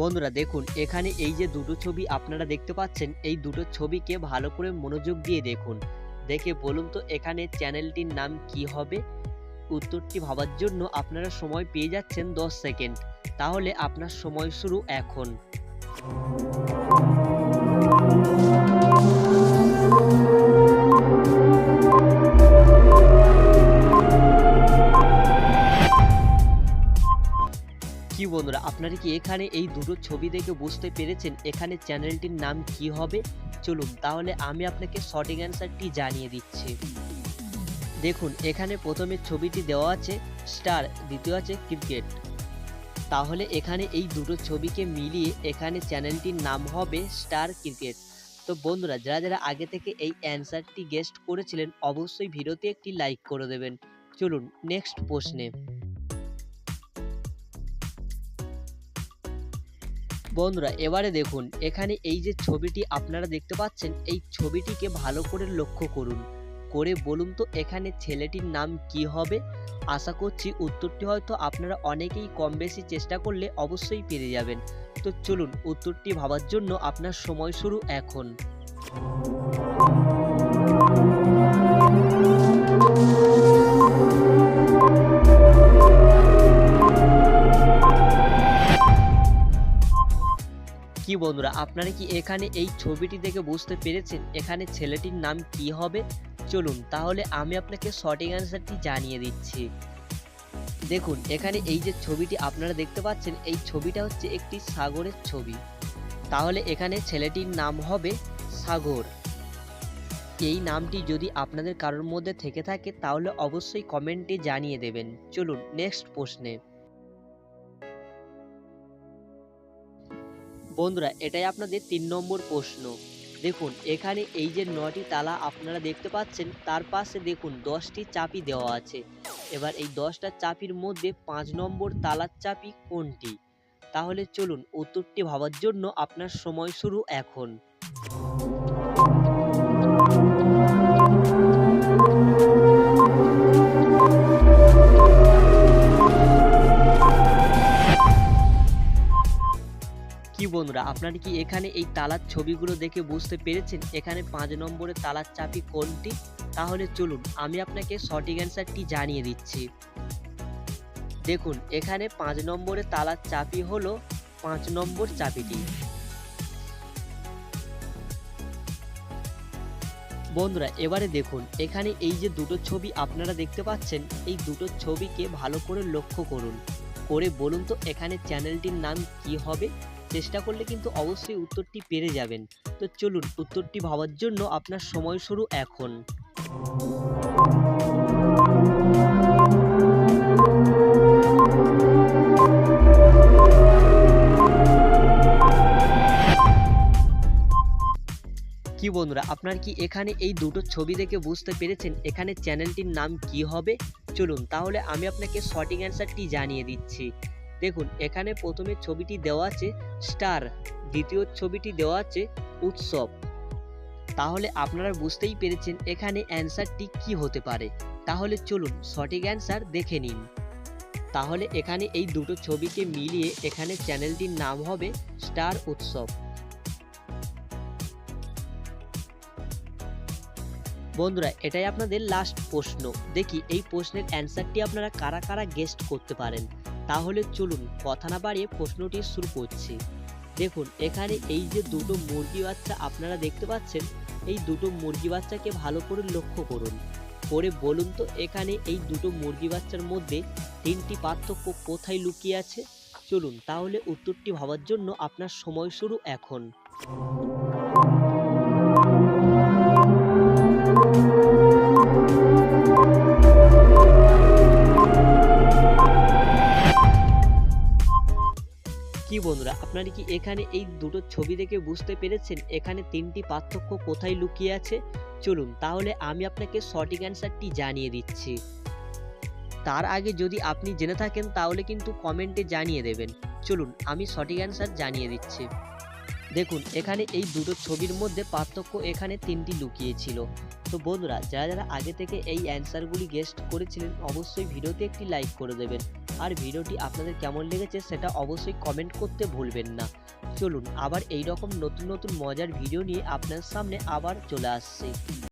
বন্ধুরা দেখুন, এখানে এই যে দুটো ছবি আপনারা দেখতে পাচ্ছেন, এই দুটো ছবিকে ভালো করে মনোযোগ দিয়ে দেখুন। দেখে বলুন তো, এখানে চ্যানেলটির নাম কি হবে? উত্তরটি ভাবার জন্য আপনারা সময় পেয়ে যাচ্ছেন দশ সেকেন্ড। তাহলে আপনার সময় শুরু এখন। বন্ধুরা, আপনারা কি এখানে এই দুটো ছবি দেখে বুঝতে পেরেছেন এখানে চ্যানেলটির নাম কি হবে? চলুন তাহলে আমি আপনাকে সঠিক অ্যান্সারটি জানিয়ে দিচ্ছি। দেখুন, এখানে প্রথমে ছবিটি দেওয়া আছে, স্টার, দ্বিতীয় আছে ক্রিকেট। তাহলে এখানে এই দুটো ছবিকে মিলিয়ে এখানে চ্যানেলটির নাম হবে, স্টার ক্রিকেট। তো বন্ধুরা, যারা যারা আগে থেকে এই অ্যান্সারটি গেস্ট করেছিলেন, অবশ্যই ভিডিওতে একটি লাইক করে দেবেন। চলুন নেক্সট প্রশ্নে। বন্ধুরা, এবারে দেখুন, এখানে এই যে ছবিটি আপনারা দেখতে পাচ্ছেন, এই ছবিটিকে ভালো করে লক্ষ্য করুন। করে বলুন তো, এখানে ছেলেটির নাম কি হবে? আশা করছি উত্তরটি হয়তো আপনারা অনেকেই কম বেশি চেষ্টা করলে অবশ্যই পেরে যাবেন। তো চলুন, উত্তরটি ভাবার জন্য আপনার সময় শুরু এখন। কি বন্ধুরা, আপনারা কি এখানে এই ছবিটি দেখে বুঝতে পেরেছেন এখানে ছেলেটির নাম কি হবে? চলুন তাহলে আমি আপনাকে সঠিক অ্যান্সারটি জানিয়ে দিচ্ছি। দেখুন, এখানে এই যে ছবিটি আপনারা দেখতে পাচ্ছেন, এই ছবিটা হচ্ছে একটি সাগরের ছবি। তাহলে এখানে ছেলেটির নাম হবে সাগর। এই নামটি যদি আপনাদের কারোর মধ্যে থেকে থাকে, তাহলে অবশ্যই কমেন্টে জানিয়ে দেবেন। চলুন নেক্সট প্রশ্নে। বন্ধুরা, এটাই আপনাদের তিন নম্বর প্রশ্ন। দেখুন, এখানে এই যে নটি তালা আপনারা দেখতে পাচ্ছেন, তার পাশে দেখুন দশটি চাপি দেওয়া আছে। এবার এই দশটা চাপির মধ্যে পাঁচ নম্বর তালার চাপি কোনটি? তাহলে চলুন উত্তরটি ভাবার জন্য আপনার সময় শুরু এখন। কি বন্ধুরা, আপনারা কি এখানে এই তালার ছবিগুলো দেখে বুঝতে পেরেছেন? এখানে পাঁচ নম্বরে তালার চাবি কোনটি? তাহলে চলুন, আমি আপনাকে সঠিক অ্যান্সারটি জানিয়ে দিচ্ছি। দেখুন, এখানে পাঁচ নম্বরে তালার চাবি হলো পাঁচ নম্বর চাবিটি। বন্ধুরা, এবারে দেখুন, এখানে এই যে দুটো ছবি আপনারা দেখতে পাচ্ছেন, এই দুটো ছবিকে ভালো করে লক্ষ্য করুন। করে বলুন তো, এখানে চ্যানেলটির নাম কি হবে? চেষ্টা করলে কিন্তু অবশ্যই উত্তরটি পেরে যাবেন। তো চলুন উত্তরটি ভাবার জন্য আপনার সময় শুরু এখন। কি বন্ধুরা, আপনার কি এখানে এই দুটো ছবি দেখে বুঝতে পেরেছেন এখানে চ্যানেলটির নাম কি হবে? চলুন তাহলে আমি আপনাকে সঠিক অ্যান্সারটি জানিয়ে দিচ্ছি। দেখুন, এখানে প্রথমে ছবিটি দেওয়া আছে স্টার, দ্বিতীয় ছবিটি দেওয়া আছে উৎসব। তাহলে আপনারা বুঝতেই পেরেছেন এখানে অ্যান্সারটি কি হতে পারে। তাহলে চলুন সঠিক অ্যান্সার দেখে নিন। তাহলে এখানে এই দুটো ছবিকে মিলিয়ে এখানে চ্যানেলটির নাম হবে স্টার উৎসব। বন্ধুরা, এটাই আপনাদের লাস্ট প্রশ্ন। দেখি এই প্রশ্নের অ্যান্সারটি আপনারা কারা কারা গেস্ট করতে পারেন। তাহলে চলুন কথা না বাড়িয়ে প্রশ্নটি শুরু করছি। দেখুন, এখানে এই যে দুটো মুরগি বাচ্চা আপনারা দেখতে পাচ্ছেন, এই দুটো মুরগি বাচ্চাকে ভালো করে লক্ষ্য করুন। করে বলুন তো, এখানে এই দুটো মুরগি বাচ্চার মধ্যে তিনটি পার্থক্য কোথায় লুকিয়ে আছে? চলুন, তাহলে উত্তরটি ভাবার জন্য আপনার সময় শুরু এখন। বন্ধুরা, আপনারা কি এখানে এই দুটো ছবি দেখে বুঝতে পেরেছেন এখানে তিনটি পার্থক্য কোথায় লুকিয়ে আছে? চলুন, তাহলে আমি আপনাকে সঠিক অ্যান্সারটি জানিয়ে দিচ্ছি। তার আগে যদি আপনি জেনে থাকেন, তাহলে কিন্তু কমেন্টে জানিয়ে দেবেন। চলুন, আমি সঠিক অ্যান্সার জানিয়ে দিচ্ছি। দেখুন, এখানে এই দুটো ছবির মধ্যে পার্থক্য এখানে তিনটি লুকিয়ে ছিল তো বন্ধুরা, যারা যারা আগে থেকে এই অ্যান্সারগুলি গেস্ট করেছিলেন, অবশ্যই ভিডিওতে একটি লাইক করে দেবেন। আর ভিডিওটি আপনাদের কেমন লেগেছে সেটা অবশ্যই কমেন্ট করতে ভুলবেন না। চলুন, আবার এই রকম নতুন নতুন মজার ভিডিও নিয়ে আপনার সামনে আবার চলে আসছি।